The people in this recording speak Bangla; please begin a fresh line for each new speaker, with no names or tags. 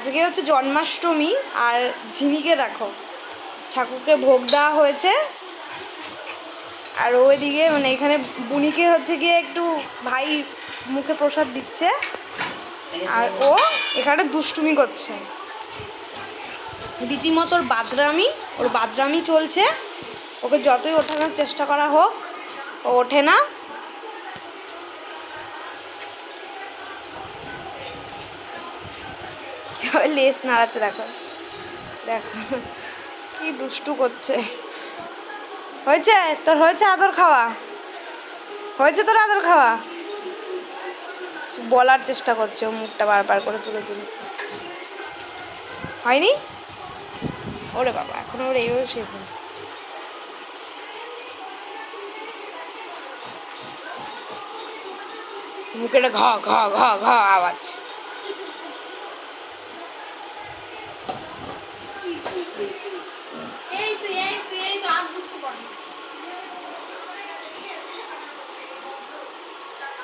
আজকে হচ্ছে জন্মাষ্টমী আর ঝিনিকে দেখো, ঠাকুরকে ভোগ দেওয়া হয়েছে। আর ওইদিকে মানে এখানে বুনিকে হচ্ছে গিয়ে একটু ভাই মুখে প্রসাদ দিচ্ছে। আর ও এখানে দুষ্টুমি করছে। রীতিমতো ওর বাদরামি ওর বাদরামি চলছে। ওকে যতই ওঠানোর চেষ্টা করা হোক, ও ওঠে না। লেস নাড়াচ্ছে, দেখো। দেখো, কি দুষ্টু করছে। হয়েছে? তোর হয়েছে আদর খাওয়া? হয়েছে তোর আদর খাওয়া? বলার চেষ্টা করছে, ও মুখটা বারবার করে তুলে তুলে। হয়নি? ওরে বাবা, এখন ওর এইও শেখো মুখে ঘ ঘ ঘ ঘ, আওয়াজ।
corazón.